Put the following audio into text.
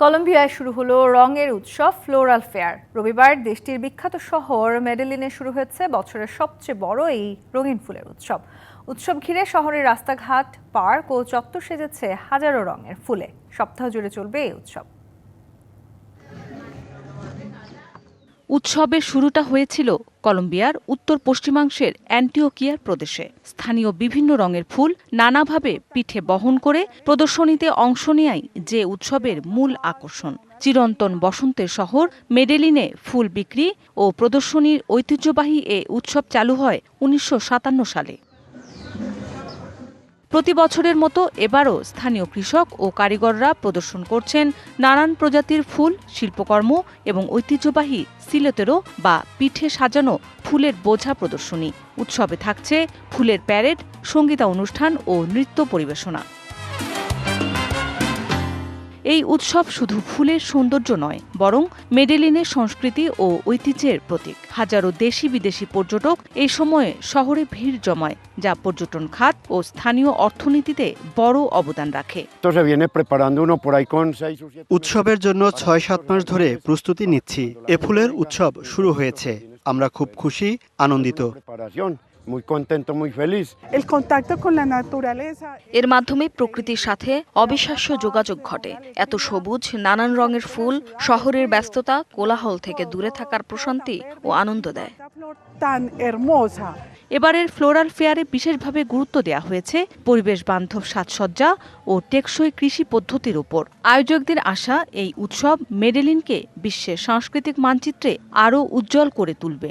কলম্বিয়ায় শুরু হলো রঙের উৎসব, ফ্লোরাল ফেয়ার। রবিবার দেশটির বিখ্যাত শহর মেডেলিনে শুরু হয়েছে বছরের সবচেয়ে বড় এই রঙিন ফুলের উৎসব। উৎসব ঘিরে শহরের রাস্তাঘাট, পার্ক ও চত্বর সেজেছে হাজারো রঙের ফুলে। সপ্তাহ জুড়ে চলবে এই উৎসব। উৎসবের শুরুটা হয়েছিল কলম্বিয়ার উত্তর পশ্চিমাংশের অ্যান্টিওকিয়ার প্রদেশে। স্থানীয় বিভিন্ন রঙের ফুল নানাভাবে পিঠে বহন করে প্রদর্শনীতে অংশ নেয়াই যে উৎসবের মূল আকর্ষণ। চিরন্তন বসন্তের শহর মেডেলিনে ফুল বিক্রি ও প্রদর্শনীর ঐতিহ্যবাহী এ উৎসব চালু হয় উনিশশো সাতান্ন সালে। প্রতি বছরের মতো এবারও স্থানীয় কৃষক ও কারিগররা প্রদর্শন করছেন নানান প্রজাতির ফুল, শিল্পকর্ম এবং ঐতিহ্যবাহী সিলেতেরও বা পিঠে সাজানো ফুলের বোঝা প্রদর্শনী। উৎসবে থাকছে ফুলের প্যারেড, সঙ্গীতা অনুষ্ঠান ও নৃত্য পরিবেশনা। এই উৎসব শুধু ফুলের সৌন্দর্য নয় বরং মেডেলিনের সংস্কৃতি ও ঐতিহ্যের প্রতীক। হাজারো দেশি বিদেশি পর্যটক এই সময়ে শহরে ভিড় জমায় যা পর্যটন খাত ও স্থানীয় অর্থনীতিতে বড় অবদান রাখে। উৎসবের জন্য ছয় সাত মাস ধরে প্রস্তুতি নিচ্ছি। এ ফুলের উৎসব শুরু হয়েছে। আমরা খুব খুশি আনন্দিত. Muy contento, muy feliz. el contacto con la naturaleza. এর মাধ্যমে প্রকৃতির সাথে অবিশ্বাস্য যোগাযোগ ঘটে এত সবুজ নানান রঙের ফুল শহরের ব্যস্ততা কোলাহল থেকে দূরে থাকার প্রশান্তি ও আনন্দ দেয়. এবারের ফ্লোরাল ফেয়ারে বিশেষভাবে গুরুত্ব দেওয়া হয়েছে পরিবেশ বান্ধব সাজসজ্জা ও টেকসই কৃষি পদ্ধতির উপর আয়োজকদের আশা এই উৎসব মেডেলিনকে বিশ্বের সাংস্কৃতিক মানচিত্রে আরও উজ্জ্বল করে তুলবে